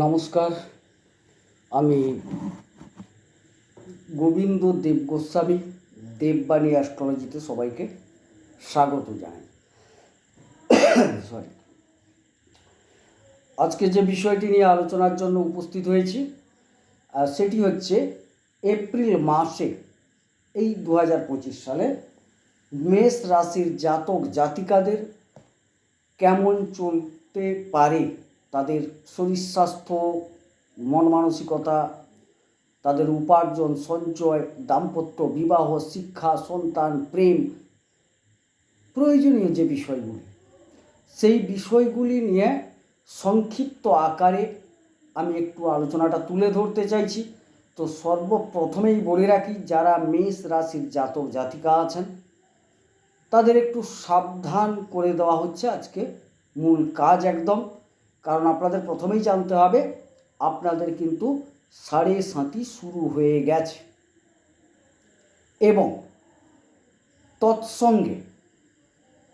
নমস্কার, আমি গোবিন্দ দেব গোস্বামী, দেববাণী অ্যাস্ট্রোলজিতে সবাইকে স্বাগত জানাই। সরি আজকে যে বিষয়টি নিয়ে আলোচনার জন্য উপস্থিত হয়েছি সেটি হচ্ছে এপ্রিল মাসে এই দু হাজার পঁচিশ সালে মেষ রাশির জাতক জাতিকাদের কেমন চলতে পারে তাদের শরীর স্বাস্থ্য মন মানসিকতা, তাদের উপার্জন, সঞ্চয়, দাম্পত্য, বিবাহ, শিক্ষা, সন্তান, প্রেম, প্রয়োজনীয় যে বিষয়গুলি। সেই বিষয়গুলি নিয়ে সংক্ষিপ্ত আকারে আমি একটু আলোচনাটা তুলে ধরতে চাইছি। তো সর্বপ্রথমেই বলে রাখি, যারা মেষ রাশির জাতক জাতিকা আছেন, তাদের একটু সাবধান করে দেওয়া হচ্ছে আজকে। মূল কাজ একদম কারণ আপনাদের প্রথমেই জানতে হবে, আপনাদের কিন্তু সাড়ে সাঁতি শুরু হয়ে গেছে। এবং তৎসঙ্গে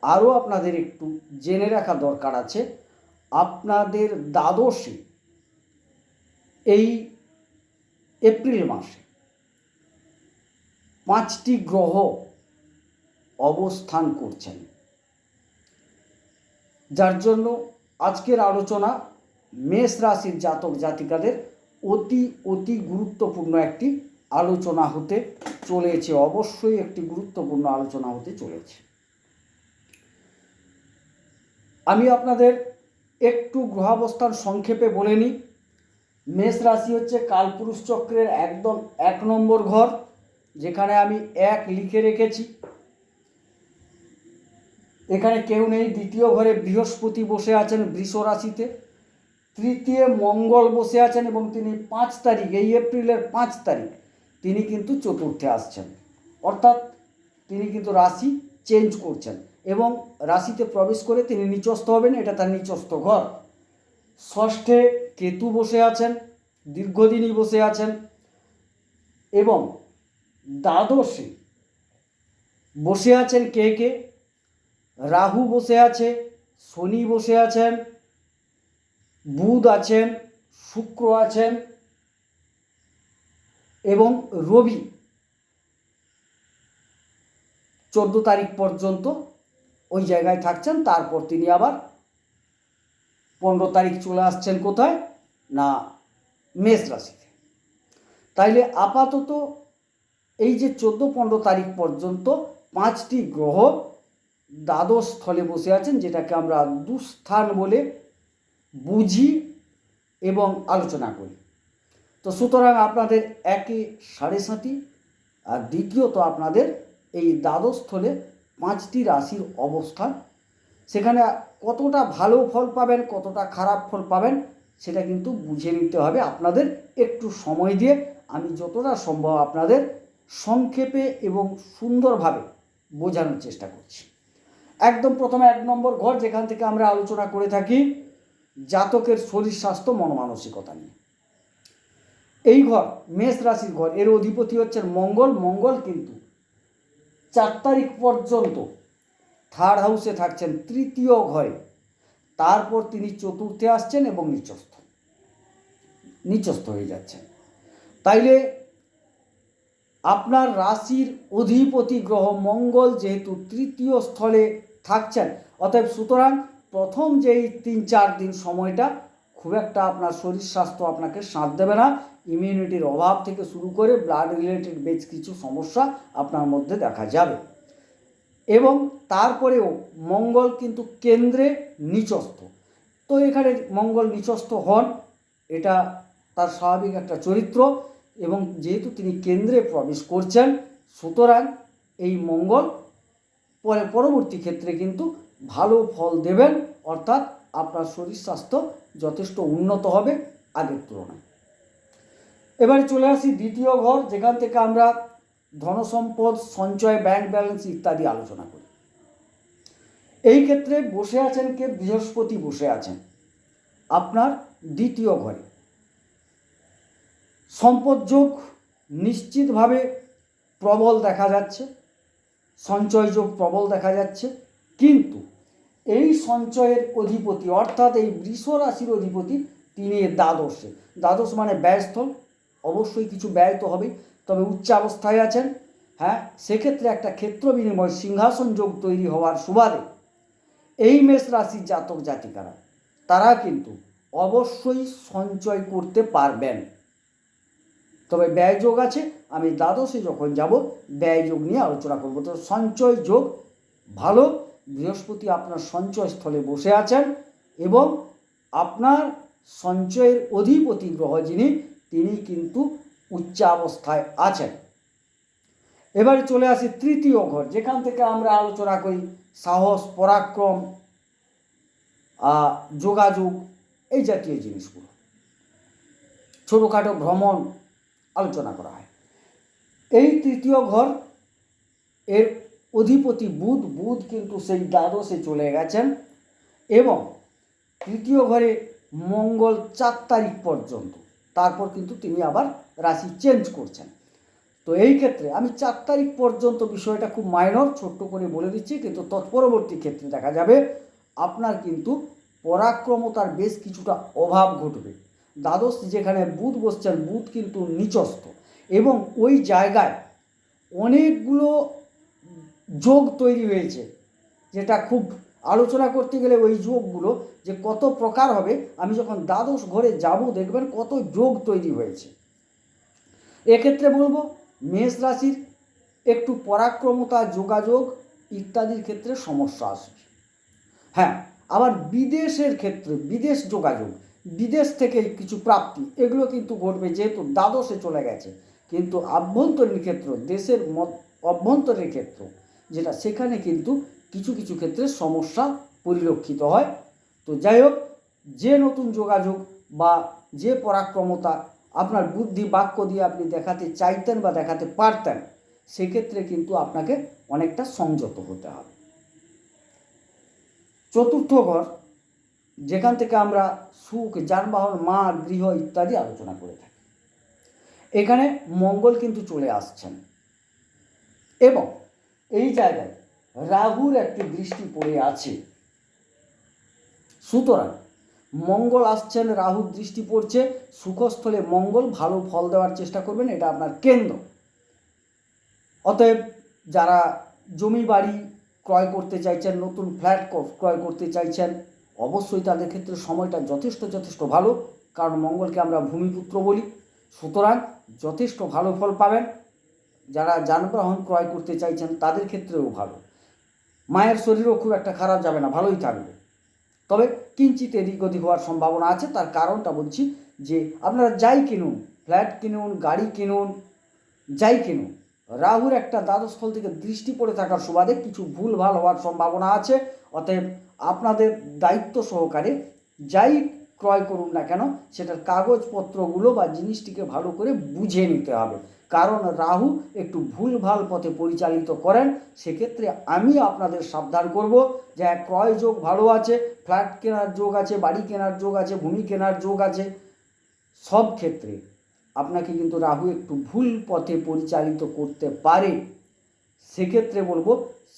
আরও আপনাদের একটু জেনে রাখা দরকার আছে, আপনাদের দ্বাদশে, এই এপ্রিল মাসে পাঁচটি গ্রহ অবস্থান করছেন। যার জন্য আজকের আলোচনা মেষ রাশির জাতক জাতিকাদের অতি অতি গুরুত্বপূর্ণ একটি আলোচনা হতে চলেছে। অবশ্যই একটি গুরুত্বপূর্ণ আলোচনা হতে চলেছে। আমি আপনাদের একটু গ্রহাবস্থান সংক্ষেপে বলে নিই। মেষ রাশি হচ্ছে কালপুরুষ চক্রের একদম এক নম্বর ঘর, যেখানে আমি এক লিখে রেখেছি। এখানে কেউ নেই। দ্বিতীয় ঘরে বৃহস্পতি বসে আছেন বৃষ রাশিতে। তৃতীয় মঙ্গল বসে আছেন এবং তিনি পাঁচ তারিখ, এই এপ্রিলের পাঁচ তারিখ, তিনি কিন্তু চতুর্থে আসছেন। অর্থাৎ তিনি কিন্তু রাশি চেঞ্জ করছেন এবং রাশিতে প্রবেশ করে তিনি নিচস্থ হবেন, এটা তার নিচস্থ ঘর। ষষ্ঠে কেতু বসে আছেন, দীর্ঘদিনই বসে আছেন এবং দ্বাদশে বসে আছেন কে কে? রাহু বসে আছে, শনি বসে আছেন, বুধ আছেন, শুক্র আছেন এবং রবি চোদ্দ তারিখ পর্যন্ত ওই জায়গায় থাকছেন, তারপর তিনি আবার পনেরো তারিখ চলে আসছেন কোথায়? না, মেষ রাশিতে। তাইলে আপাতত এই যে চোদ্দ পনেরো তারিখ পর্যন্ত পাঁচটি গ্রহ দ্বাদশ স্থলে বসে আছেন, যেটাকে আমরা দুস্থান বলে বুঝি এবং আলোচনা করি। তো সুতরাং আপনাদের একে সাড়ে সাতি, আর দ্বিতীয়ত আপনাদের এই দ্বাদশ স্থলে পাঁচটি রাশির অবস্থান। সেখানে কতটা ভালো ফল পাবেন, কতটা খারাপ ফল পাবেন, সেটা কিন্তু বুঝে নিতে হবে আপনাদের একটু সময় দিয়ে। আমি যতটা সম্ভব আপনাদের সংক্ষেপে এবং সুন্দরভাবে বোঝানোর চেষ্টা করছি। একদম প্রথমে এক নম্বর ঘর যেখান থেকে আমরা আলোচনা করে থাকি, জাতকের শরীর স্বাস্থ্য মন মানসিকতা নিয়ে। এই ঘর, মেষ রাশির ঘর, এর অধিপতি হচ্ছেন মঙ্গল। মঙ্গল কিন্তু চার তারিখ পর্যন্ত থার্ড হাউসে থাকছেন, তৃতীয় ঘরে। তারপর তিনি চতুর্থে আসছেন এবং নিচস্থ। নিচস্থ হয়ে যাচ্ছেন। তাইলে আপনার রাশির অধিপতি গ্রহ মঙ্গল, যেহেতু তৃতীয় স্থলে থাকছেন। অতএব সুতরাং প্রথম যেই তিন চার দিন সময়টা, খুব একটা আপনার শরীর স্বাস্থ্য আপনাকে সাথ দেবে না। ইমিউনিটির অভাব থেকে শুরু করে ব্লাড রিলেটেড বেশ কিছু সমস্যা আপনার মধ্যে দেখা যাবে। এবং তারপরেও মঙ্গল কিন্তু কেন্দ্রে নিচস্থ। তো এখানে মঙ্গল নিচস্থ হন, এটা তার স্বাভাবিক একটা চরিত্র। এবং যেহেতু তিনি কেন্দ্রে প্রবেশ করছেন, সুতরাং এই মঙ্গল পরে পরবর্তী ক্ষেত্রে কিন্তু ভালো ফল দেবেন, অর্থাৎ আপনার শরীর স্বাস্থ্য যথেষ্ট উন্নত হবে আগের তুলনায়। এবারে চলে আসি দ্বিতীয় ঘর, যেখান থেকে আমরা ধনসম্পদ, সঞ্চয় ব্যাংক ব্যালেন্স ইত্যাদি আলোচনা করি। এই ক্ষেত্রে বসে আছেন কে? বৃহস্পতি বসে আছেন। আপনার দ্বিতীয় ঘরে। সম্পদ যোগ নিশ্চিতভাবে প্রবল দেখা যাচ্ছে। সঞ্চয় যোগ প্রবল দেখা যাচ্ছে। কিন্তু এই সঞ্চয়ের অধিপতি, অর্থাৎ এই বৃষ রাশির অধিপতি তিনি দ্বাদশে। দ্বাদশ মানে ব্যয়স্থল, অবশ্যই কিছু ব্যয় তো হবেই, তবে উচ্চাবস্থায় আছেন। হ্যাঁ সেক্ষেত্রে একটা ক্ষেত্র বিনিময় সিংহাসন যোগ তৈরি হওয়ার সুবাদে এই মেষ রাশির জাতক জাতিকারা, তারা কিন্তু অবশ্যই সঞ্চয় করতে পারবেন। তবে ব্যয় যোগ আছে, আমি দ্বাদশে যখন যাব ব্যয় যোগ নিয়ে আলোচনা করব। তো সঞ্চয় যোগ ভালো, বৃহস্পতি আপনার সঞ্চয় স্থলে বসে আছেন এবং আপনার সঞ্চয়ের অধিপতি গ্রহ যিনি, তিনি কিন্তু উচ্চাবস্থায় আছেন। এবারে চলে আসি তৃতীয় ঘর, যেখান থেকে আমরা আলোচনা করি, সাহস, পরাক্রম যোগাযোগ, এই জাতীয় জিনিসগুলো। ছোটোখাটো ভ্রমণ আলোচনা করা হয়। এই তৃতীয় ঘর, এর অধিপতি বুধ বুধ কিন্তু সেই দ্বাদশে চলে গেছেন এবং তৃতীয় ঘরে মঙ্গল চার তারিখ পর্যন্ত, তারপর কিন্তু তিনি আবার রাশি চেঞ্জ করছেন। তো এই ক্ষেত্রে আমি চার তারিখ পর্যন্ত বিষয়টা খুব মাইনর ছোট্ট করে বলে দিচ্ছি, কিন্তু তৎপরবর্তী ক্ষেত্রে দেখা যাবে আপনার কিন্তু পরাক্রমতার বেশ কিছুটা অভাব ঘটবে। দ্বাদশ যেখানে বুধ বসছেন, বুধ কিন্তু নিচস্থ। এবং ওই জায়গায় অনেকগুলো যোগ তৈরি হয়েছে, যেটা খুব আলোচনা করতে গেলে ওই যোগগুলো যে কত প্রকার হবে, আমি যখন দ্বাদশ ঘরে যাব, দেখবেন কত যোগ তৈরি হয়েছে। এক্ষেত্রে বলব, মেষ রাশির একটু পরাক্রমতা, যোগাযোগ ইত্যাদির ক্ষেত্রে সমস্যা আসবে। হ্যাঁ আবার বিদেশের ক্ষেত্রে, বিদেশ যোগাযোগ বিদেশ থেকে কিছু প্রাপ্তি, এগুলো কিন্তু ঘটবে যেহেতু দ্বাদশে চলে গেছে। কিন্তু আভ্যন্তরীণ ক্ষেত্র, দেশের অভ্যন্তরীণ ক্ষেত্র, যেটা সেখানে কিন্তু কিছু কিছু ক্ষেত্রে সমস্যা পরিলক্ষিত হয়। তো যাই হোক, যে নতুন যোগাযোগ বা যে পরাক্রমতা আপনার বুদ্ধি বাক্য দিয়ে আপনি দেখাতে চাইতেন বা দেখাতে পারতেন, সেক্ষেত্রে কিন্তু আপনাকে অনেকটা সংযত হতে হবে। চতুর্থ ঘর যেখান থেকে আমরা সুখ, যানবাহন মা গৃহ ইত্যাদি আলোচনা করে থাকি। এখানে মঙ্গল কিন্তু চলে আসছেন। এবং এই জায়গায় রাহুর একটি দৃষ্টি পড়ে আছে। সুতরাং মঙ্গল আসছেন, রাহুর দৃষ্টি পড়ছে, সুখস্থলে মঙ্গল ভালো ফল দেওয়ার চেষ্টা করবেন, এটা আপনার কেন্দ্র। অতএব যারা জমি বাড়ি ক্রয় করতে চাইছেন, নতুন ফ্ল্যাট ক্রয় করতে চাইছেন অবশ্যই তাদের ক্ষেত্রে সময়টা যথেষ্ট যথেষ্ট ভালো, কারণ মঙ্গলকে আমরা ভূমিপুত্র বলি। সুতরাং যথেষ্ট ভালো ফল পাবেন। যারা যানবাহন ক্রয় করতে চাইছেন, তাদের ক্ষেত্রেও ভালো। মায়ের শরীরও খুব একটা খারাপ যাবে না, ভালোই থাকবে। তবে কিঞ্চিত এদিক ওদিক হওয়ার সম্ভাবনা আছে, তার কারণটা বলছি যে আপনারা যাই কিনুন, ফ্ল্যাট কিনুন, গাড়ি কিনুন, যাই কিনুন, রাহুর একটা দ্বাদস্থল থেকে দৃষ্টি পড়ে থাকার সুবাদে কিছু ভুল ভালো হওয়ার সম্ভাবনা আছে। অতএব আপনাদের দায়িত্ব সহকারে যাই ক্রয় করুন না কেন, সেটার কাগজপত্রগুলো বা জিনিসটিকে ভালো করে বুঝে নিতে হবে। কারণ রাহু একটু ভুলভাল পথে পরিচালিত করেন, সেক্ষেত্রে আমি আপনাদের সাবধান করব যে ক্রয় যোগ ভালো আছে, ফ্ল্যাট কেনার যোগ আছে, বাড়ি কেনার যোগ আছে, ভূমি কেনার যোগ আছে, সব ক্ষেত্রে আপনাকে কিন্তু রাহু একটু ভুল পথে পরিচালিত করতে পারে। সেক্ষেত্রে বলব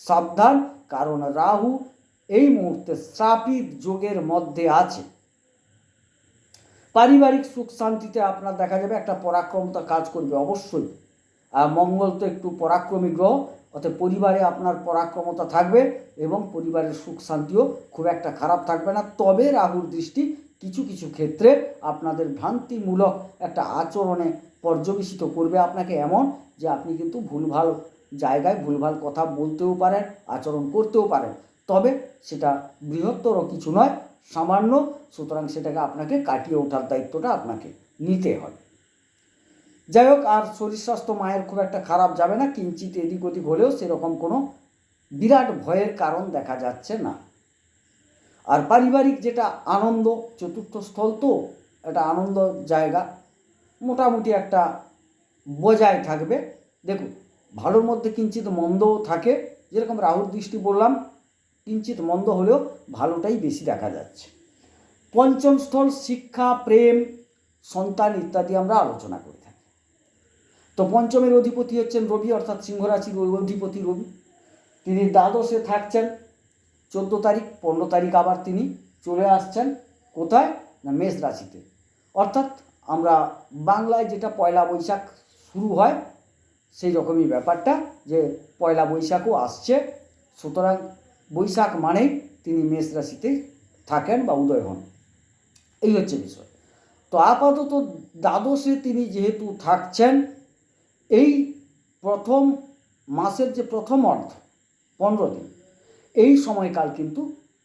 সাবধান, কারণ রাহু এই মুহূর্তে শ্রাপিত যোগের মধ্যে আছে। পারিবারিক সুখ শান্তিতে আপনার দেখা যাবে একটা পরাক্রমতা কাজ করবে, অবশ্যই। আর মঙ্গল তো একটু পরাক্রমী গ্রহ অর্থাৎ পরিবারে আপনার পরাক্রমতা থাকবে এবং পরিবারের সুখ শান্তিও খুব একটা খারাপ থাকবে না। তবে রাহুর দৃষ্টি কিছু কিছু ক্ষেত্রে আপনাদের ভ্রান্তিমূলক একটা আচরণে পর্যবেসিত করবে আপনাকে এমন যে আপনি কিন্তু ভুলভাল জায়গায় ভুলভাল কথা বলতেও পারেন, আচরণ করতেও পারেন। তবে সেটা বৃহত্তর কিছু নয়, সামান্য, সুতরাং সেটাকে আপনাকে কাটিয়ে ওঠার দায়িত্বটা আপনাকে নিতে হয় যাই হোক, আর শরীর স্বাস্থ্য মায়ের খুব একটা খারাপ যাবে না, কিঞ্চিত এদিক ওদিক হলেও সেরকম কোনো বিরাট ভয়ের কারণ দেখা যাচ্ছে না। আর পারিবারিক যেটা আনন্দ, চতুর্থ স্থল তো, একটা আনন্দ জায়গা, মোটামুটি একটা বজায় থাকবে। দেখুন, ভালোর মধ্যে কিঞ্চিত মন্দও থাকে, যেরকম রাহুর দৃষ্টি বললাম কিঞ্চিত মন্দ হলেও ভালোটাই বেশি দেখা যাচ্ছে। পঞ্চম স্থল, শিক্ষা, প্রেম, সন্তান ইত্যাদি আমরা আলোচনা করে থাকি। তো পঞ্চমের অধিপতি হচ্ছেন রবি, অর্থাৎ সিংহ রাশির ওই অধিপতি রবি। তিনি দ্বাদশে থাকছেন, চোদ্দ তারিখ, পনেরো তারিখ আবার তিনি চলে আসছেন। কোথায়? না, মেষ রাশিতে। অর্থাৎ আমরা বাংলায় যেটা পয়লা বৈশাখ শুরু হয়, সেই রকমই ব্যাপারটা যে পয়লা বৈশাখও আসছে। সুতরাং বৈশাখ মানেই তিনি মেষ রাশিতে থাকেন বা উদয় হন। এই হচ্ছে বিষয়। তো আপাতত দ্বাদশে তিনি যেহেতু থাকছেন, এই প্রথম মাসের যে প্রথম অর্ধ, পনেরো দিন, এই সময়কাল কিন্তু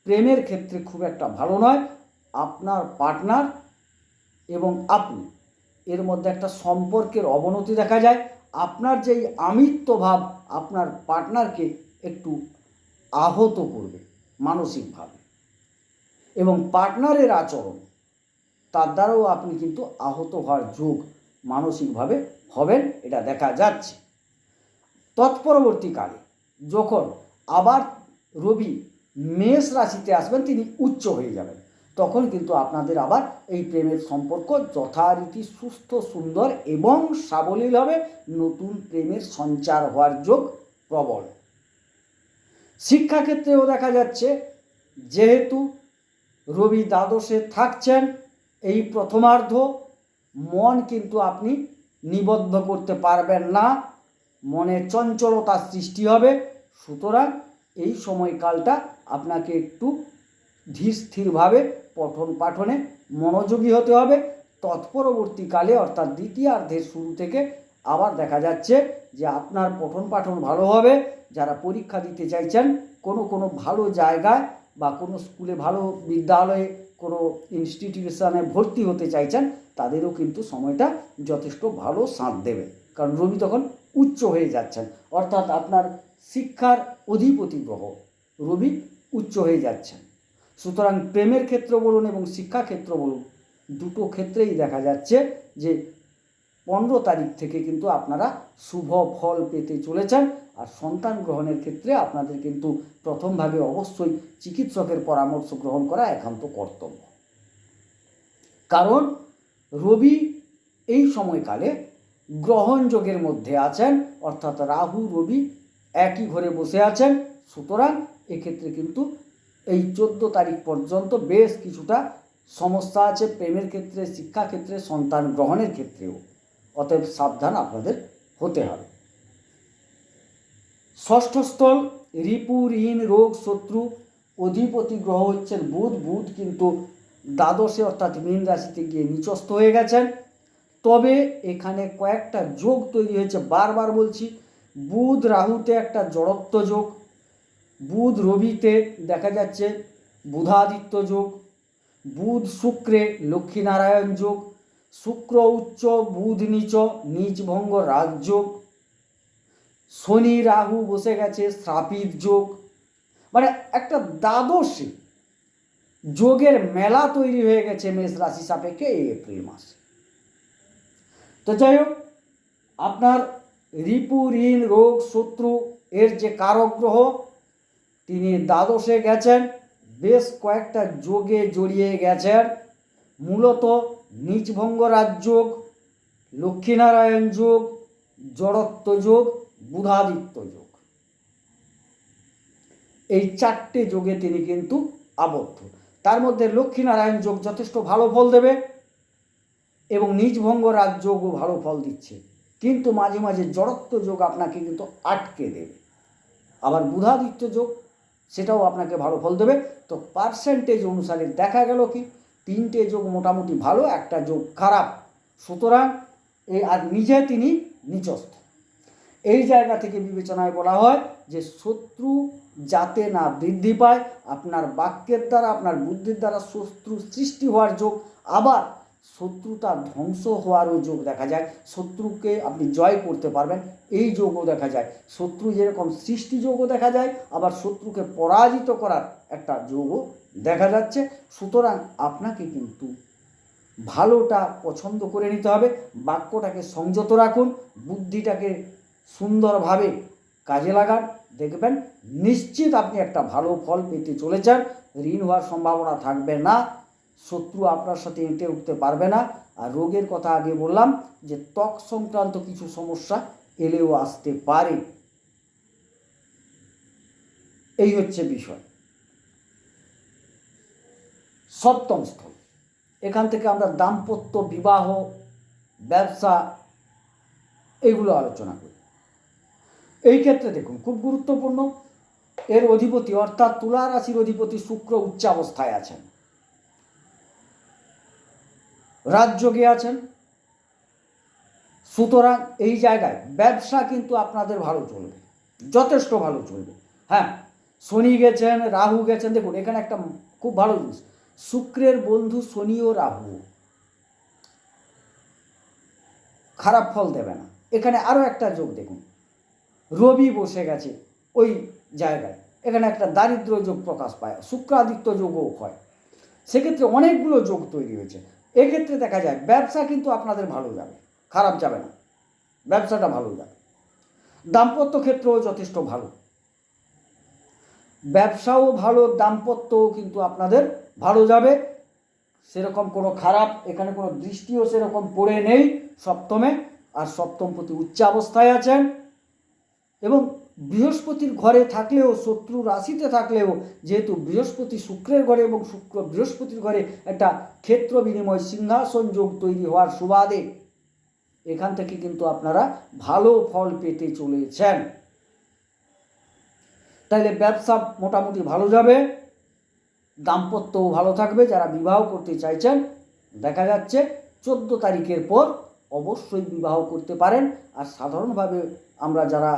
প্রেমের ক্ষেত্রে খুব একটা ভালো নয়। আপনার পার্টনার এবং আপনি, এর মধ্যে একটা সম্পর্কের অবনতি দেখা যায়। আপনার যেই আমিত্ব ভাব আপনার পার্টনারকে একটু আহত করবে মানসিকভাবে। এবং পার্টনারের আচরণ, তার দ্বারাও আপনি কিন্তু আহত হওয়ার যোগ মানসিকভাবে হবেন, এটা দেখা যাচ্ছে। তৎপরবর্তীকালে যখন আবার রবি মেষ রাশিতে আসবেন, তিনি উচ্চ হয়ে যাবেন, তখন কিন্তু আপনাদের আবার এই প্রেমের সম্পর্ক যথারীতি সুস্থ, সুন্দর এবং সাবলীল হবে। নতুন প্রেমের সঞ্চার হওয়ার যোগ প্রবল। শিক্ষাক্ষেত্রেও দেখা যাচ্ছে, যেহেতু রবি দ্বাদশে থাকছেন, এই প্রথমার্ধ মন কিন্তু আপনি নিবদ্ধ করতে পারবেন না, মনে চঞ্চলতার সৃষ্টি হবে, সুতরাং এই সময়কালটা আপনাকে একটু ধীর স্থিরভাবে পঠন পাঠনে মনোযোগী হতে হবে। তৎপরবর্তীকালে অর্থাৎ দ্বিতীয়ার্ধের শুরু থেকে আবার দেখা যাচ্ছে যে আপনার পঠন পাঠন ভালো হবে, যারা পরীক্ষা দিতে চাইছেন, কোনো কোনো ভালো জায়গায় বা কোনো স্কুলে ভালো বিদ্যালয়ে কোনো ইনস্টিটিউশনে ভর্তি হতে চাইছেন, তাদেরও কিন্তু সময়টা যথেষ্ট ভালো সাঁত দেবে। কারণ রবি তখন উচ্চ হয়ে যাচ্ছেন। অর্থাৎ আপনার শিক্ষার অধিপতি গ্রহ রবি উচ্চ হয়ে যাচ্ছেন। সুতরাং প্রেমের ক্ষেত্র বলুন এবং শিক্ষাক্ষেত্র বলুন, দুটো ক্ষেত্রেই দেখা যাচ্ছে যে পনেরো তারিখ থেকে কিন্তু আপনারা শুভ ফল পেতে চলেছেন। আর সন্তান গ্রহণের ক্ষেত্রে আপনাদের কিন্তু প্রথমভাবে অবশ্যই চিকিৎসকের পরামর্শ গ্রহণ করা একান্ত কর্তব্য। কারণ রবি এই সময়কালে গ্রহণযোগের মধ্যে আছেন, অর্থাৎ রাহু, রবি একই ঘরে বসে আছেন। সুতরাং এক্ষেত্রে কিন্তু এই চোদ্দ তারিখ পর্যন্ত বেশ কিছুটা সমস্যা আছে প্রেমের ক্ষেত্রে, শিক্ষাক্ষেত্রে, সন্তান গ্রহণের ক্ষেত্রেও। অতএব সাবধান আপনাদের হতে হবে। ষষ্ঠ স্থল, রিপু, ঋণ, রোগ, শত্রু, অধিপতি গ্রহ হচ্ছেন বুধ। বুধ কিন্তু দ্বাদশে অর্থাৎ মীন রাশিতে গিয়ে নিচস্থ হয়ে গেছেন। তবে এখানে কয়েকটা যোগ তৈরি হয়েছে। বারবার বলছি, বুধ রাহুতে একটা জড়ত্ব যোগ, বুধ রবিতে দেখা যাচ্ছে বুধাদিত্য যোগ, বুধ শুক্রে লক্ষ্মীনারায়ণ যোগ শুক্র উচ্চ, বুধ নিচ নিচ ভঙ্গ রাজযোগ শনি রাহু বসে গেছে, শ্রাপিত যোগ। মানে একটা দ্বাদশে যোগের মেলা তৈরি হয়ে গেছে মেষ রাশি সাপেক্ষে এই এপ্রিল মাসে। তো যাই হোক, আপনার রিপু, ঋণ, রোগ, শত্রু এর যে কারক গ্রহ, তিনি দ্বাদশে গেছেন, বেশ কয়েকটা যোগে জড়িয়ে গেছেন। মূলত নিচভঙ্গ রাজযোগ, লক্ষ্মীনারায়ণ যোগ, জড়ত্ব যোগ, বুধাদিত্য যোগ। এই চারটে যোগে তিনি কিন্তু আবদ্ধ। তার মধ্যে লক্ষ্মীনারায়ণ যোগ যথেষ্ট ভালো ফল দেবে এবং নিজভঙ্গ রাজযোগও ভালো ফল দিচ্ছে। কিন্তু মাঝে মাঝে জড়ত্ব যোগ আপনাকে কিন্তু আটকে দেবে। আবার বুধাদিত্য যোগ, সেটাও আপনাকে ভালো ফল দেবে। তো পার্সেন্টেজ অনুসারে দেখা গেল কি? তিনটে যোগ মোটামুটি ভালো, একটা যোগ খারাপ। সুতরাং এই আর নিজে তিনি নিচস্থ। এই জায়গা থেকে বিবেচনায় বলা হয় যে শত্রু যাতে না বৃদ্ধি পায়, আপনার বাক্যের দ্বারা, আপনার বুদ্ধির দ্বারা শত্রু সৃষ্টি হওয়ার যোগ, আবার শত্রুতা ধ্বংস হওয়ারও যোগ দেখা যায়। শত্রুকে আপনি জয় করতে পারবেন, এই যোগও দেখা যায়। শত্রু যেরকম সৃষ্টি যোগও দেখা যায়, আবার শত্রুকে পরাজিত করার একটা যোগও দেখা যাচ্ছে, সুতরাং আপনাকে কিন্তু ভালোটা পছন্দ করে নিতে হবে, বাক্যটাকে সংযত রাখুন, বুদ্ধিটাকে সুন্দরভাবে কাজে লাগান, দেখবেন নিশ্চিত আপনি একটা ভালো ফল পেতে চলেছেন, ঋণ হওয়ার সম্ভাবনা থাকবে না, শত্রু আপনার সাথে এঁটে উঠতে পারবে না, আর রোগের কথা আগে বললাম যে ত্বক সংক্রান্ত কিছু সমস্যা এলেও আসতে পারে। এই হচ্ছে বিষয়। সপ্তম স্থল। এখান থেকে আমরা দাম্পত্য বিবাহ, ব্যবসা এইগুলো আলোচনা করি। এই ক্ষেত্রে দেখুন, খুব গুরুত্বপূর্ণ, এর অধিপতি অর্থাৎ তুলা রাশির অধিপতি শুক্র উচ্চাবস্থায় আছেন। রাজযোগে আছেন। সুতরাং এই জায়গায় ব্যবসা কিন্তু আপনাদের ভালো চলবে, যথেষ্ট ভালো চলবে। হ্যাঁ শনি গেছেন, রাহু গেছেন, দেখুন, এখানে একটা খুব ভালো জিনিস। শুক্রের বন্ধু শনি ও রাহু। খারাপ ফল দেবে না। এখানে আরও একটা যোগ দেখুন। রবি বসে গেছে ওই জায়গায়। এখানে একটা দারিদ্র যোগ প্রকাশ পায়, শুক্রাদিত্য যোগও হয়। সেক্ষেত্রে অনেকগুলো যোগ তৈরি হয়েছে। এক্ষেত্রে দেখা যায় ব্যবসা কিন্তু আপনাদের ভালো যাবে, খারাপ যাবে না। ব্যবসাটা ভালো যাবে। দাম্পত্য ক্ষেত্রেও যথেষ্ট ভালো। ব্যবসাও ভালো, দাম্পত্যও কিন্তু আপনাদের ভালো যাবে। সেরকম কোনো খারাপ, এখানে কোনো দৃষ্টিও সেরকম পড়ে নেই সপ্তমে। আর সপ্তম প্রতি উচ্চাবস্থায় আছেন। এবং বৃহস্পতির ঘরে থাকলেও, শত্রু রাশিতে থাকলেও, যেহেতু বৃহস্পতি শুক্রের ঘরে এবং শুক্র বৃহস্পতির ঘরে একটা ক্ষেত্র বিনিময় সিংহাসন যোগ তৈরি হওয়ার সুবাদে, এখান থেকে কিন্তু আপনারা ভালো ফল পেতে চলেছেন। তাইলে ব্যবসা মোটামুটি ভালো যাবে, দাম্পত্যও ভালো থাকবে, যারা বিবাহ করতে চাইছেন, দেখা যাচ্ছে চোদ্দ তারিখের পর অবশ্যই বিবাহ করতে পারেন। আর সাধারণভাবে আমরা যারা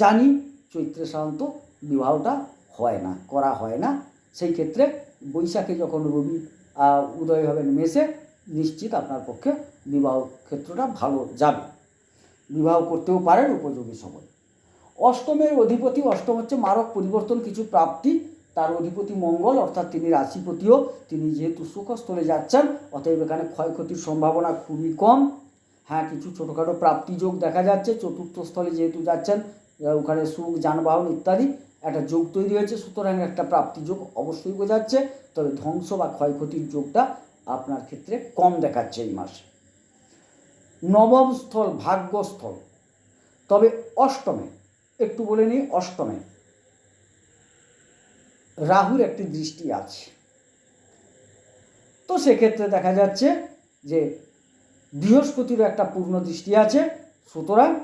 জানি চৈত্রে সাধারণত বিবাহটা হয় না, করা হয় না। সেই ক্ষেত্রে বৈশাখে যখন রবি উদয় হবেন মেসে নিশ্চিত আপনার পক্ষে বিবাহ ক্ষেত্রটা ভালো যাবে। বিবাহ করতেও পারেন উপযোগী সময়। অষ্টমের অধিপতি, অষ্টম হচ্ছে মারক পরিবর্তন, কিছু প্রাপ্তি। তার অধিপতি মঙ্গল, অর্থাৎ তিনি রাশিপতিও। তিনি যেহেতু সুখস্থলে যাচ্ছেন, অতএব এখানে ক্ষয়ক্ষতির সম্ভাবনা খুবই কম। হ্যাঁ কিছু ছোটোখাটো প্রাপ্তিযোগ দেখা যাচ্ছে। চতুর্থ স্থলে যেহেতু যাচ্ছেন ওখানে সুখ, যানবাহন ইত্যাদি একটা যোগ তৈরি হয়েছে। সুতরাং একটা প্রাপ্তিযোগ অবশ্যই বোঝাচ্ছে। তবে ধ্বংস বা ক্ষয়ক্ষতির যোগটা আপনার ক্ষেত্রে কম দেখাচ্ছে এই মাসে। নবম স্থল, ভাগ্যস্থল। তবে অষ্টমে একটু বলে নিই, অষ্টমে। রাহুর একটি দৃষ্টি আছে। তো সেক্ষেত্রে দেখা যাচ্ছে যে বৃহস্পতিরও একটা পূর্ণ দৃষ্টি আছে, সুতরাং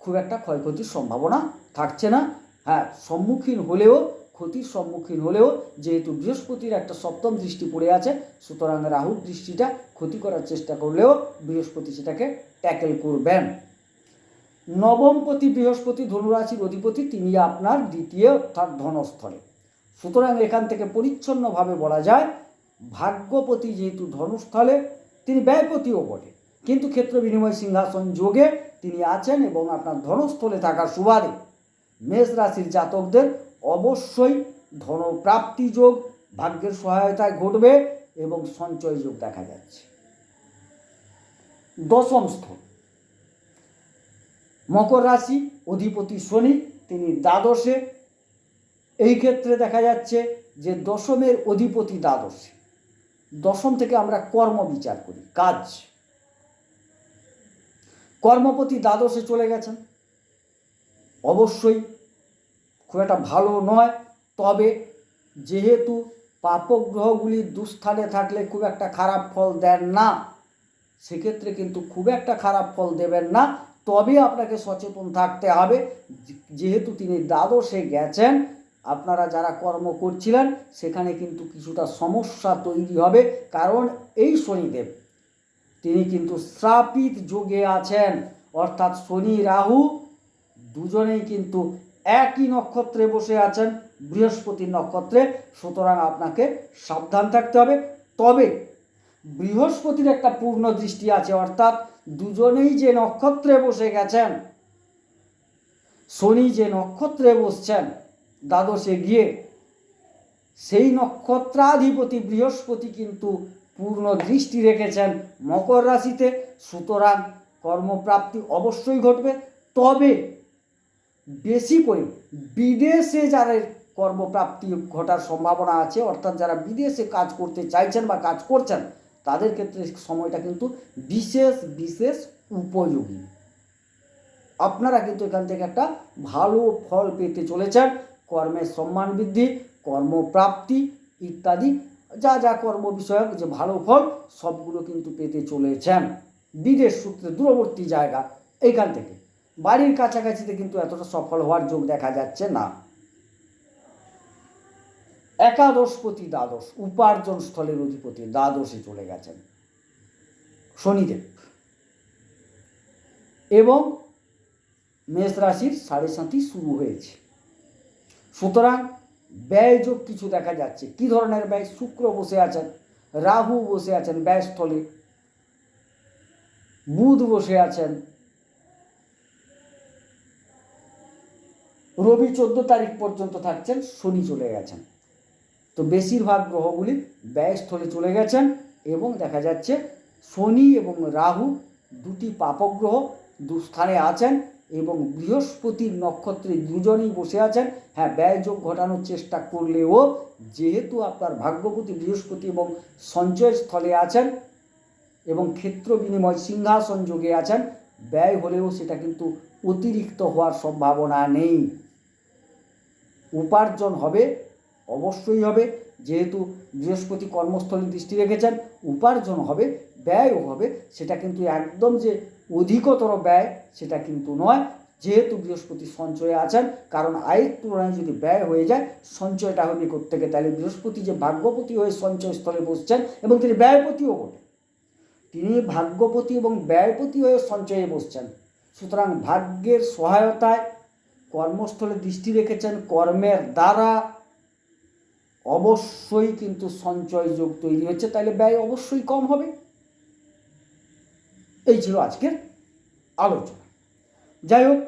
খুব একটা ক্ষয়ক্ষতির সম্ভাবনা থাকছে না। হ্যাঁ সম্মুখীন হলেও, ক্ষতির সম্মুখীন হলেও যেহেতু বৃহস্পতির একটা সপ্তম দৃষ্টি পড়ে আছে, সুতরাং রাহুর দৃষ্টিটা ক্ষতি করার চেষ্টা করলেও বৃহস্পতি সেটাকে ট্যাকেল করবেন। নবমপতি বৃহস্পতি ধনুরাশির অধিপতি, তিনি আপনার দ্বিতীয় অর্থাৎ ধনস্থলে। সুতরাং এখান থেকে পরিচ্ছন্নভাবে বলা যায়, ভাগ্যপতি যেহেতু ধনুস্থলে, তিনি ব্যয়পতিও বটে। কিন্তু ক্ষেত্র বিনিময় সিংহাসন যোগে তিনি আছেন এবং আপনার ধনস্থলে থাকার সুবাদে মেষ রাশির জাতকদের অবশ্যই ধনপ্রাপ্তি যোগ, ভাগ্যের সহায়তায় ঘটবে এবং সঞ্চয় যোগ দেখা যাচ্ছে। দশম স্থল। মকর রাশি, অধিপতি শনি, তিনি দ্বাদশে। এই ক্ষেত্রে দেখা যাচ্ছে যে দশমের অধিপতি দ্বাদশে। দশম থেকে আমরা কর্ম বিচার করি, কাজ। কর্মপতি দ্বাদশে চলে গেছেন। অবশ্যই খুব একটা ভালো নয়, তবে যেহেতু পাপগ্রহগুলি দুস্থানে থাকলে খুব একটা খারাপ ফল দেন না, সেক্ষেত্রে কিন্তু খুব একটা খারাপ ফল দেবেন না। তবে আপনাকে সচেতন থাকতে হবে। যেহেতু তিনি দ্বাদশে গেছেন, আপনারা যারা কর্ম করছিলেন, সেখানে কিন্তু কিছুটা সমস্যা তৈরি হবে। কারণ এই শনিদেব, তিনি কিন্তু শ্রাপিত যোগে আছেন। অর্থাৎ শনি, রাহু দুজনেই কিন্তু একই নক্ষত্রে বসে আছেন, বৃহস্পতির নক্ষত্রে। সুতরাং আপনাকে সাবধান থাকতে হবে। তবে বৃহস্পতির একটা পূর্ণ দৃষ্টি আছে, অর্থাৎ দুজনেই যে নক্ষত্রে বসে গেছেন, শনি যে নক্ষত্রে বসছেন, দ্বাদশে গিয়ে সেই নক্ষত্রাধিপতি বৃহস্পতি কিন্তু পূর্ণ দৃষ্টি রেখেছেন মকর রাশিতে। সুতরাং কর্মপ্রাপ্তি অবশ্যই ঘটবে। তবে বেশি করে বিদেশে যারা কর্মপ্রাপ্তি ঘটার সম্ভাবনা আছে, অর্থাৎ যারা বিদেশে কাজ করতে চাইছেন বা কাজ করছেন তাদের ক্ষেত্রে সময়টা কিন্তু বিশেষ বিশেষ উপযোগী। আপনারা কিন্তু এখান থেকে একটা ভালো ফল পেতে চলেছেন। কর্মের সম্মান বৃদ্ধি, কর্মপ্রাপ্তি ইত্যাদি, যা যা কর্ম বিষয়ক যে ভালো ফল, সবগুলো কিন্তু পেতে চলেছেন। বিদেশ সূত্রে দূরবর্তী জায়গা, এইখান থেকে। বাড়ির কাছাকাছিতে কিন্তু এতটা সফল হওয়ার যোগ দেখা যাচ্ছে না। একাদশপতি দ্বাদশ, উপার্জন স্থলের অধিপতি, দ্বাদশে চলে গেছেন। শনিদেব। এবং মেষ রাশির সাড়ে সাথী শুরু হয়েছে। সুতরাং ব্যয়যোগ কিছু দেখা যাচ্ছে। কি ধরনের ব্যয়? শুক্র বসে আছেন, রাহু বসে আছেন ব্যয়স্থলে বুধ বসে আছেন। রবি চোদ্দ তারিখ পর্যন্ত থাকছেন, শনি চলে গেছেন। তো বেশিরভাগ গ্রহগুলি ব্যয়স্থলে চলে গেছেন এবং দেখা যাচ্ছে শনি এবং রাহু দুটি পাপগ্রহ দুস্থানে আছেন এবং বৃহস্পতির নক্ষত্রে দুজনেই বসে আছেন। হ্যাঁ ব্যয়যোগ ঘটানোর চেষ্টা করলেও যেহেতু আপনার ভাগ্যপতি বৃহস্পতি এবং সঞ্চয় স্থলে আছেন এবং ক্ষেত্র বিনিময় সিংহাসন যোগে আছেন, ব্যয় হলেও সেটা কিন্তু অতিরিক্ত হওয়ার সম্ভাবনা নেই। উপার্জন হবে অবশ্যই হবে, যেহেতু বৃহস্পতি কর্মস্থলে দৃষ্টি রেখেছেন, উপার্জন হবে, ব্যয়ও হবে, সেটা কিন্তু একদম যে অধিকতর ব্যয় সেটা কিন্তু নয়। যেহেতু বৃহস্পতি সঞ্চয়ে আছেন, কারণ আয়ের তুলনায় যদি ব্যয় হয়ে যায়, সঞ্চয়টা হবে থেকে তাহলে বৃহস্পতি যে ভাগ্যপতি হয়ে সঞ্চয় স্থলে বসছেন এবং তিনি ব্যয়পতিও বটে। তিনি ভাগ্যপতি এবং ব্যয়পতি হয়ে সঞ্চয়ে বসছেন। সুতরাং ভাগ্যের সহায়তায় কর্মস্থলে দৃষ্টি রেখেছেন, কর্মের দ্বারা অবশ্যই কিন্তু সঞ্চয় যোগ তৈরি হচ্ছে তাহলে ব্যয় অবশ্যই কম হবে। এই ছিল আজকের আলোচনা। যাই হোক,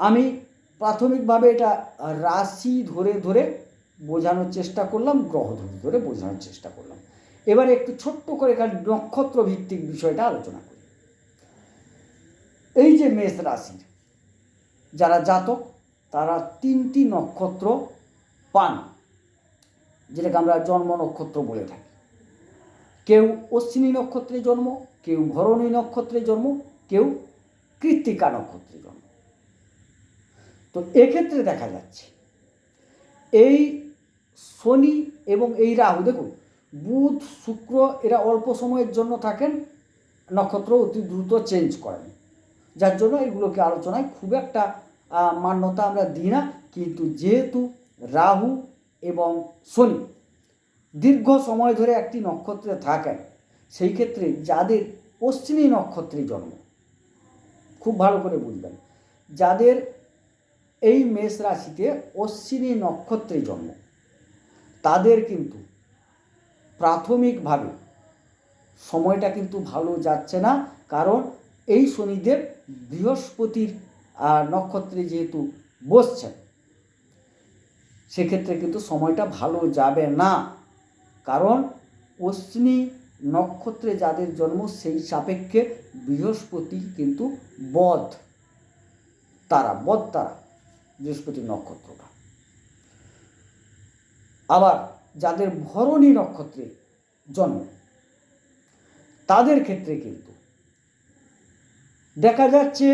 আমি প্রাথমিকভাবে এটা রাশি ধরে ধরে বোঝানোর চেষ্টা করলাম, গ্রহ ধরে ধরে বোঝানোর চেষ্টা করলাম। এবারে একটু ছোট্ট করে খালি নক্ষত্র ভিত্তিক বিষয়টা আলোচনা করি। এই যে মেষ রাশির যারা জাতক, তারা তিনটি নক্ষত্র পান। যেটাকে আমরা জন্ম নক্ষত্র বলে থাকি। কেউ অশ্বিনী নক্ষত্রে জন্ম, কেউ ভরণী নক্ষত্রে জন্ম, কেউ কৃত্তিকা নক্ষত্রে জন্ম। তো এক্ষেত্রে দেখা যাচ্ছে, এই শনি এবং এই রাহু, দেখুন, বুধ, শুক্র এরা অল্প সময়ের জন্য থাকেন, নক্ষত্র অতি দ্রুত চেঞ্জ করেন। যার জন্য এগুলোকে আলোচনায় খুব একটা মান্যতা আমরা দিই না। কিন্তু যেহেতু রাহু এবং শনি। দীর্ঘ সময় ধরে একটি নক্ষত্রে থাকেন। সেই ক্ষেত্রে যাদের পশ্চিমী নক্ষত্রে জন্ম, খুব ভালো করে বুঝবেন, যাদের এই মেষ রাশিতে অশ্বিনী নক্ষত্রে জন্ম, তাদের কিন্তু প্রাথমিকভাবে সময়টা কিন্তু ভালো যাচ্ছে না। কারণ এই শনিদেব বৃহস্পতির নক্ষত্রে যেহেতু বসছেন সেক্ষেত্রে কিন্তু সময়টা ভালো যাবে না। কারণ অশ্বিনী নক্ষত্রে যাদের জন্ম সেই সাপেক্ষে বৃহস্পতি কিন্তু বধ। তারা বধ তারা, বৃহস্পতি নক্ষত্রটা। আবার যাদের ভরণী নক্ষত্রে জন্ম, তাদের ক্ষেত্রে কিন্তু দেখা যাচ্ছে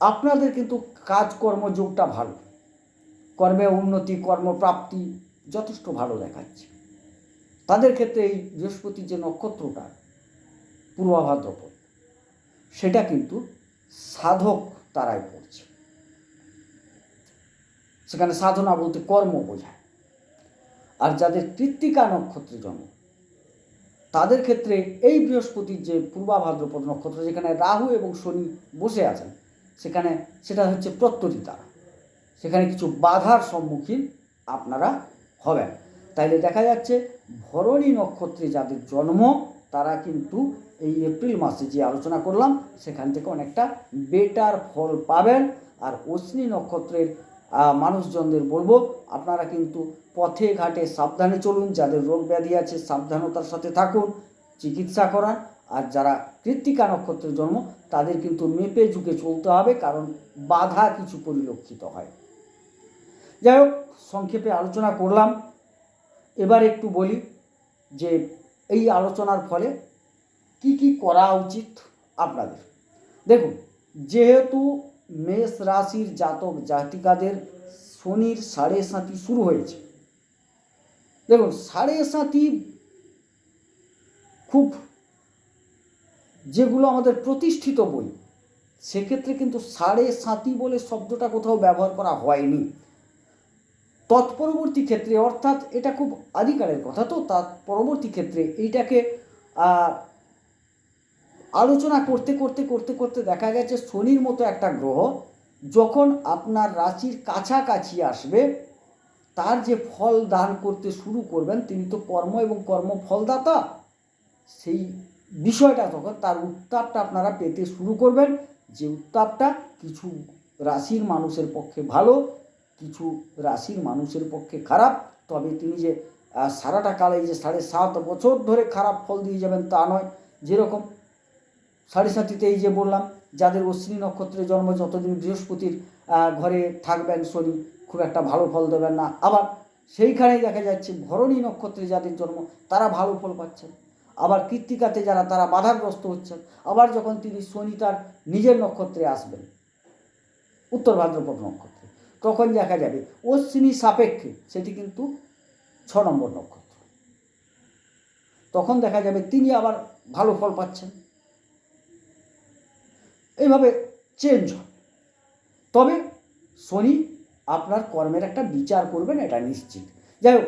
আপনাদের কিন্তু কাজকর্ম যোগটা ভালো। কর্মে উন্নতি, কর্মপ্রাপ্তি যথেষ্ট ভালো দেখাচ্ছে। তাদের ক্ষেত্রে এই বৃহস্পতির যে নক্ষত্রটা পূর্বাভাদ্রপদ সেটা কিন্তু সাধক তারাই পড়ছে। সেখানে সাধনা বলতে কর্ম বোঝায়। আর যাদের কৃত্তিকা নক্ষত্রে জন্ম, তাদের ক্ষেত্রে এই বৃহস্পতির যে পূর্বাভাদ্রপদ নক্ষত্র, যেখানে রাহু এবং শনি বসে আছেন, সেখানে সেটা হচ্ছে প্রত্যতি তারা। সেখানে কিছু বাধার সম্মুখীন আপনারা হবেন। তাইলে দেখা যাচ্ছে ভরণী নক্ষত্রে যাদের জন্ম, তারা কিন্তু এই এপ্রিল মাসে যে আলোচনা করলাম, সেখান থেকে অনেকটা বেটার ফল পাবেন। আর অশ্বিনী নক্ষত্রের মানুষজনদের বলব, আপনারা কিন্তু পথে ঘাটে সাবধানে চলুন, যাদের রোগ ব্যাধি আছে সাবধানতার সাথে থাকুন, চিকিৎসা করান। আর যারা কৃত্তিকা নক্ষত্রের জন্ম, তাদের কিন্তু মেপে ঝুঁকে চলতে হবে, কারণ বাধা কিছু পরিলক্ষিত হয়। যাই হোক সংক্ষেপে আলোচনা করলাম। এবার একটু বলি যে এই আলোচনার ফলে কি কি করা উচিত আপনাদের। দেখুন, যেহেতু মেষ রাশির জাতক জাতিকাদের শনির সাড়ে সাতি শুরু হয়েছে। দেখুন, সাড়ে সাতি খুব যেগুলো আমাদের প্রতিষ্ঠিত বই, সেক্ষেত্রে কিন্তু সাড়ে সাতি বলে শব্দটা কোথাও ব্যবহার করা হয়নি। তৎপরবর্তী ক্ষেত্রে, অর্থাৎ এটা খুব আদিকালের কথা তো তার পরবর্তী ক্ষেত্রে এইটাকে আলোচনা করতে করতে করতে করতে দেখা গেছে শনির মতো একটা গ্রহ যখন আপনার রাশির কাছাকাছি আসবে, তার যে ফল দান করতে শুরু করবেন, তিনি তো কর্ম এবং কর্মফলদাতা, সেই বিষয়টা তখন তার উত্তাপটা আপনারা পেতে শুরু করবেন। যে উত্তাপটা কিছু রাশির মানুষের পক্ষে ভালো কিছু রাশির মানুষের পক্ষে খারাপ, তবে তিনি যে সারাটা কালে যে সাড়ে সাত বছর ধরে খারাপ ফল দিয়ে যাবেন তা নয়। যেরকম সাড়ে সাতিতে এই যে বললাম, যাদের অশ্বিনী নক্ষত্রে জন্ম যতদিন বৃহস্পতির ঘরে থাকবেন শনি, খুব একটা ভালো ফল দেবেন না। আবার সেইখানেই দেখা যাচ্ছে ভরণী নক্ষত্রে যাদের জন্ম, তারা ভালো ফল পাচ্ছেন। আবার কৃত্তিকাতে যারা, তারা বাধাগ্রস্ত হচ্ছেন। আবার যখন তিনি শনি তার নিজের নক্ষত্রে আসবেন, উত্তর ভাদ্রপদ নক্ষত্রে। তখন দেখা যাবে। অশ্বিনী সাপেক্ষে সেটি কিন্তু ছ নম্বর নক্ষত্র। তখন দেখা যাবে তিনি আবার ভালো ফল পাচ্ছেন। এইভাবে চেঞ্জ হয়। তবে শনি আপনার কর্মের একটা বিচার করবেন, এটা নিশ্চিত। যাই হোক,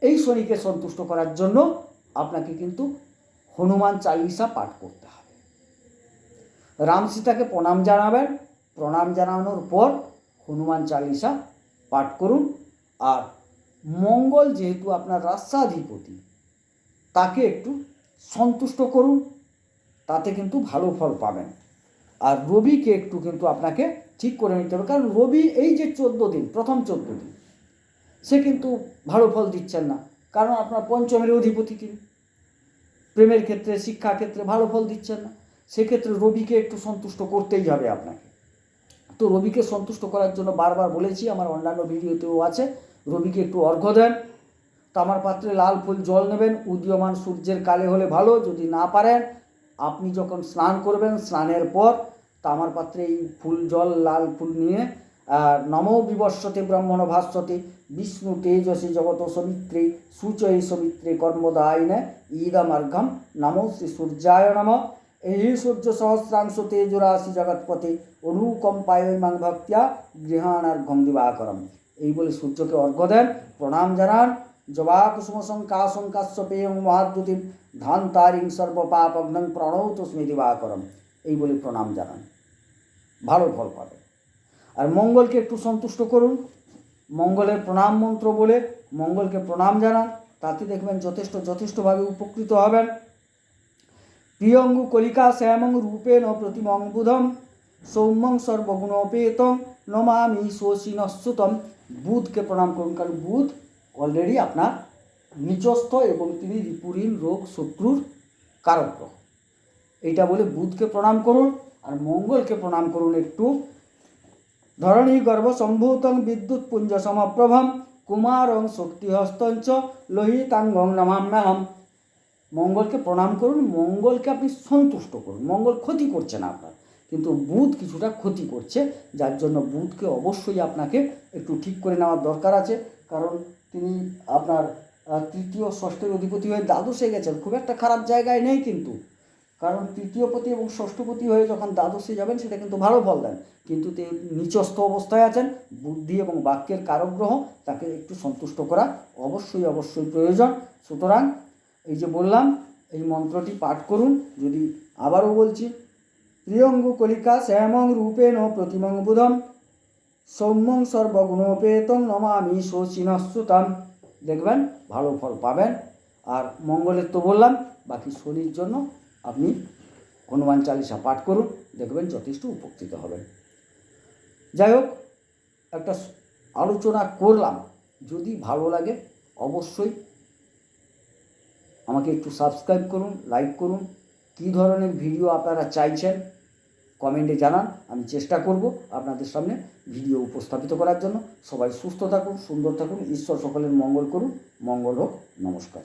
এই শনিকে সন্তুষ্ট করার জন্য আপনাকে কিন্তু হনুমান চালিসা পাঠ করতে হবে। রাম সীতাকে প্রণাম জানাবেন। প্রণাম জানানোর পর হনুমান চালিসা পাঠ করুন। আর মঙ্গল যেহেতু আপনার রাষ্ট্রাধিপতি, তাকে একটু সন্তুষ্ট করুন, তাতে কিন্তু ভালো ফল পাবেন। আর রবিকে একটু কিন্তু আপনাকে ঠিক করে নিতে হবে, কারণ রবি এই যে চোদ্দ দিন, প্রথম চোদ্দ দিন, সে কিন্তু ভালো ফল দিচ্ছেন না। কারণ আপনার পঞ্চমের অধিপতি তিনি। প্রেমের ক্ষেত্রে শিক্ষা ক্ষেত্রে ভালো ফল দিচ্ছেন না। সেক্ষেত্রে রবিকে একটু সন্তুষ্ট করতেই হবে আপনাকে। তো রবিকে সন্তুষ্ট করার জন্য বারবার বলেছি, আমার অন্যান্য ভিডিওতেও আছে। রবিকে একটু অর্ঘ্য দেন। তামার পাত্রে লাল ফুল জল নেবেন, উদীয়মান সূর্যের কালে হলে ভালো, যদি না পারেন, আপনি যখন স্নান করবেন, স্নানের পর তামার পাত্রে এই ফুল জল, লাল ফুল নিয়ে নমো বিবস্বতে ব্রহ্মণ ভাস্বতে, বিষ্ণু তেজসী জগত সমিত্রে, সূচয়ে সমিত্রে কর্মদায়নে ঈদমার্ঘম নমো শ্রী সূর্যায় নম। এই সূর্য সহস্রাংশ তেজরাশি জগৎপতে অনুকম্পায় মাং ভক্তিয়া গৃহাণার্ঘম দিবাকরম এই বলে সূর্যকে অর্ঘ্য দেন প্রণাম জানান জবা কুসুম শঙ্কা শঙ্কাশ্য পেয়ং মহাদ্যুতিম ধান তারিং সর্বপাপগ্নং প্রণৌত স্মৃতিবাকরম এই বলে প্রণাম জানান ভালো ফল পাবে আর মঙ্গলকে একটু সন্তুষ্ট করুন। মঙ্গলের প্রণাম মন্ত্র বলে মঙ্গলকে প্রণাম জানান। তাতে দেখবেন যথেষ্ট, যথেষ্টভাবে উপকৃত হবেন। প্রিয়ঙ্গু কলিকা শ্যামং রূপেণ প্রতিমং বুধম, সৌম্যং সর্বগুণোপেতং নমামি শোষিনস্যুতম বুধকে প্রণাম করুন, কারণ বুধ অলরেডি আপনার নিচস্থ এবং তিনি রিপুরীন রোগ শত্রুর কারক গ্রহ। এইটা বলে বুধকে প্রণাম করুন আর মঙ্গলকে প্রণাম করুন একটু। ধরণী গর্ভ সম্ভূতং বিদ্যুৎ পুঞ্জ সমপ্রভম, কুমারং শক্তিহস্তঞ্চ, লোহিতাঙ্গং নমাম্যাহম। মঙ্গলকে প্রণাম করুন, মঙ্গলকে আপনি সন্তুষ্ট করুন। মঙ্গল ক্ষতি করছে না আপনার, কিন্তু বুধ কিছুটা ক্ষতি করছে, যার জন্য বুধকে অবশ্যই আপনাকে একটু ঠিক করে নেওয়ার দরকার আছে, কারণ তিনি আপনার তৃতীয়, ষষ্ঠের অধিপতি হয়ে দ্বাদশে গেছেন, খুব একটা খারাপ জায়গায় নেই কিন্তু। কারণ তৃতীয়পতি এবং ষষ্ঠপতি হয়ে যখন দ্বাদশে যাবেন, সেটা কিন্তু ভালো ফল দেন, কিন্তু তিনি নিচস্থ অবস্থায় আছেন, বুদ্ধি এবং বাক্যের কারগ্রহ তাকে একটু সন্তুষ্ট করা অবশ্যই অবশ্যই প্রয়োজন। সুতরাং এই যে বললাম, এই মন্ত্রটি পাঠ করুন। যদি আবারও বলছি প্রিয়ঙ্গু কলিকা শ্যামং রূপেণ প্রতিমং বুধম, সৌম্যং সর্বগুণোপেতং নমামি শোচিনস্যুতাম দেখবেন, ভালো ফল পাবেন। আর মঙ্গলের তো বললাম, বাকি শনির জন্য আপনি হনুমান চালিসা পাঠ করুন, দেখবেন যথেষ্ট উপকৃত হবেন। যাই হোক, একটা আলোচনা করলাম। যদি ভালো লাগে, অবশ্যই আমাকে একটু সাবস্ক্রাইব করুন লাইক করুন। কী ধরনের ভিডিও আপনারা চাইছেন কমেন্টে জানান। আমি চেষ্টা করব আপনাদের সামনে ভিডিও উপস্থাপিত করার জন্য। সবাই সুস্থ থাকুন, সুন্দর থাকুন, ঈশ্বর সকলের মঙ্গল করুন। মঙ্গল হোক, নমস্কার।